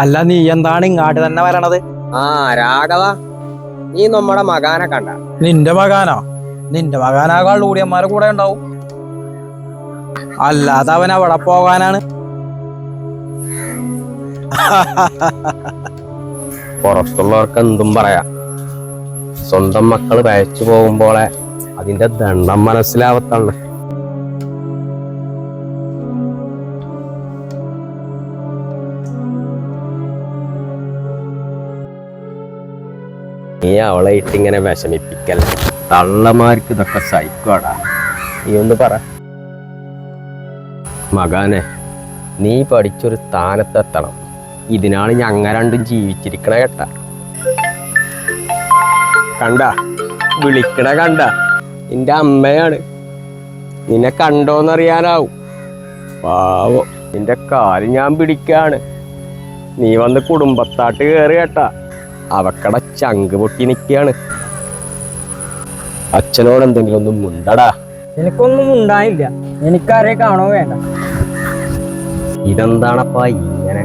അല്ല നീ എന്താണ് ഇങ്ങാട്ട് തന്നെ വരണത്? ആ രാഘവ നീ നമ്മടെ മകാനെ കണ്ട. നിന്റെ മകാനോ? നിന്റെ മകാനാകാൾ ഊടിയന്മാരെ കൂടെ ഉണ്ടാവും. അല്ലാതെ അവൻ അവിടെ പോകാനാണ്. പുറത്തുള്ളവർക്ക് എന്തും പറയാം. സ്വന്തം മക്കൾ പയച്ചു പോകുമ്പോളെ അതിന്റെ ദണ്ണം മനസ്സിലാവത്താണ് നീ അവളെ ഇട്ടിങ്ങനെ വിഷമിപ്പിക്കൽ. തള്ളമാർക്ക് ഇതൊക്കെ സഹിക്കോടാ നീ ഒന്ന് പറ. മകാനെ നീ പഠിച്ചൊരു സ്ഥാനത്തെത്തണം. ഇതിനാണ് ഞങ്ങ രണ്ടും ജീവിച്ചിരിക്കണ കേട്ട. കണ്ട? വിളിക്കണ കണ്ട? നിന്റെ അമ്മയാണ്. നിന്നെ കണ്ടോന്നറിയാനാവും. പാവോ നിന്റെ കാൽ ഞാൻ പിടിക്കാണ്. നീ വന്ന് കുടുംബത്താട്ട് കയറി കേട്ടാ. അവക്കട ചങ്ക് പൊട്ടി നിൽക്കുകയാണ് അച്ഛനോട് എന്തെങ്കിലും ഒന്നും മുണ്ടടാ. എനിക്കൊന്നും ഉണ്ടായില്ല എനിക്കാരെ കാണോ വേണ്ട. ഇതെന്താണപ്പാ ഇങ്ങനെ?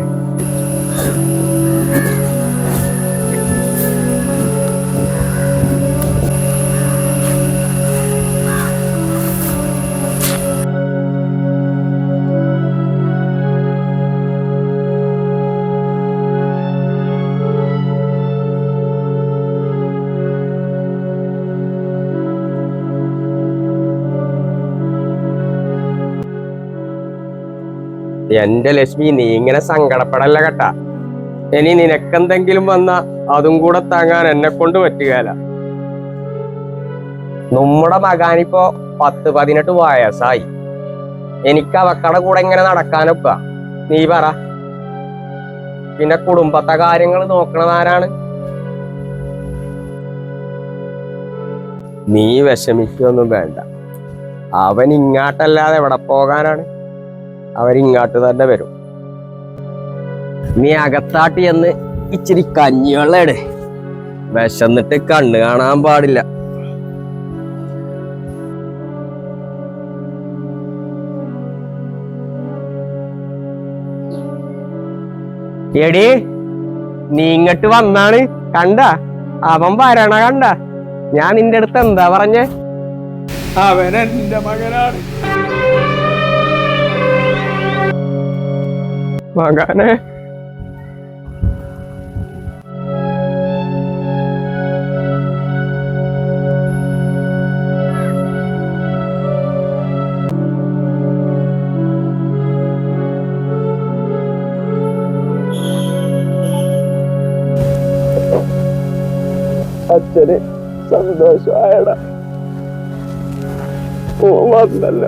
എന്റെ ലക്ഷ്മി നീ ഇങ്ങനെ സങ്കടപ്പെടല്ല കേട്ടാ. ഇനി നിനക്കെന്തെങ്കിലും വന്ന അതും കൂടെ താങ്ങാൻ എന്നെ കൊണ്ട് പറ്റുകയല്ല നമ്മുടെ മകാനിപ്പോ പത്ത് പതിനെട്ട് വയസ്സായി. എനിക്ക് അവക്കടെ കൂടെ ഇങ്ങനെ നടക്കാനൊക്ക നീ പറ. പിന്നെ കുടുംബത്തെ കാര്യങ്ങൾ നോക്കണതാരാണ് നീ വിഷമിക്കൊന്നും വേണ്ട. അവൻ ഇങ്ങാട്ടല്ലാതെ എവിടെ പോകാനാണ്? അവരിങ്ങാട്ട് തന്നെ വരും. നീ അകത്താട്ടി എന്ന് ഇച്ചിരി കഞ്ഞിവെള്ളയുടെ വിശന്നിട്ട് കണ്ണ് കാണാൻ പാടില്ല. എടി നീ ഇങ്ങട്ട് വന്നാണ് കണ്ട? അവൻ വരണ കണ്ട? ഞാൻ നിന്റെ അടുത്ത് എന്താ പറഞ്ഞേ? അവൻ എന്റെ മകനാണ്. മകനെ അച്ഛന് സന്തോഷമായടാ. ഓ വന്നല്ല.